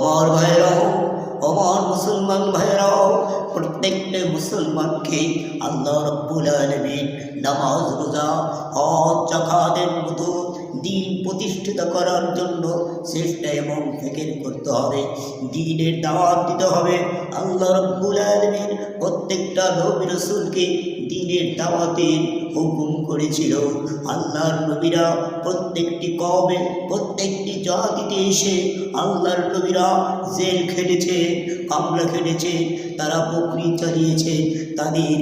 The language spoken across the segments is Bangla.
আমার ভাইরাও আমার মুসলমান ভাইরাও, প্রত্যেকটা মুসলমানকে আল্লাহ রব্বুল আলমিন নামাজ, রোজা, হজ, জাকাতের মতো দিন প্রতিষ্ঠিত করার জন্য চেষ্টা এবং ফেকের করতে হবে। দিনের দাওয়াত দিতে হবে। আল্লাহ রব্বুল আলমিন প্রত্যেকটা নবী রসুলকে দিনের দাওয়াতের হুকুম করেছিল। আল্লাহর নবীরা প্রত্যেকটি কমে প্রত্যেকটি জাতিতে এসে আল্লাহর নবীরা জেল খেটেছে, কামলা খেটেছে, তারা বকরি চালিয়েছে, তাদের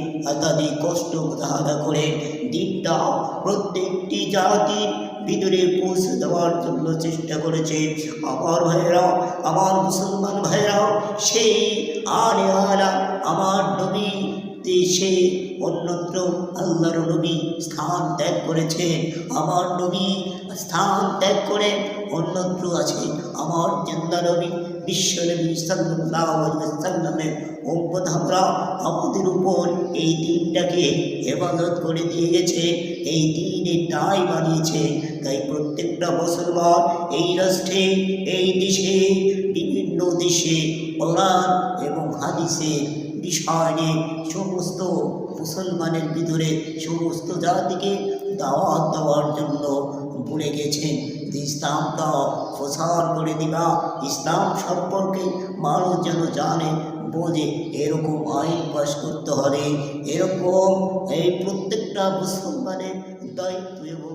তাদের কষ্ট হাদা করে দিনটা প্রত্যেকটি জাতির ভিতরে পৌঁছে দেওয়ার জন্য চেষ্টা করেছে। আমার ভাইয়েরা, আমার মুসলমান ভাইয়েরা, সেই আরে আমার নবী দেশে অন্যত্র আল্লাহর নবী স্থান ত্যাগ করেছে, আমার নবী স্থান ত্যাগ করে অন্যত্র আছে, আমার জিন্দা নবী, বিশ্ব নবী সাল্লামের আমাদের উপর এই দিনটাকে হেফাজত করে দিয়ে গেছে, এই দিনের দায় বানিয়েছে, তাই প্রত্যেকটা মুসলমান এই রাষ্ট্রে, এই দেশে, বিভিন্ন দেশে কোরআন এবং হাদিসের বিষয় নিয়ে সমস্ত মুসলমানের ভিতরে সমস্ত জাতিকে দাওয়াত দেওয়ার জন্য বলে গেছেন। ইসলামটা প্রসার করে দিবা, ইসলাম সম্পর্কে মানুষ যেন জানে, বোঝে, এরকম আইন পাশ করতে হবে। এরকম এই প্রত্যেকটা মুসলমানের দায়িত্ব এবং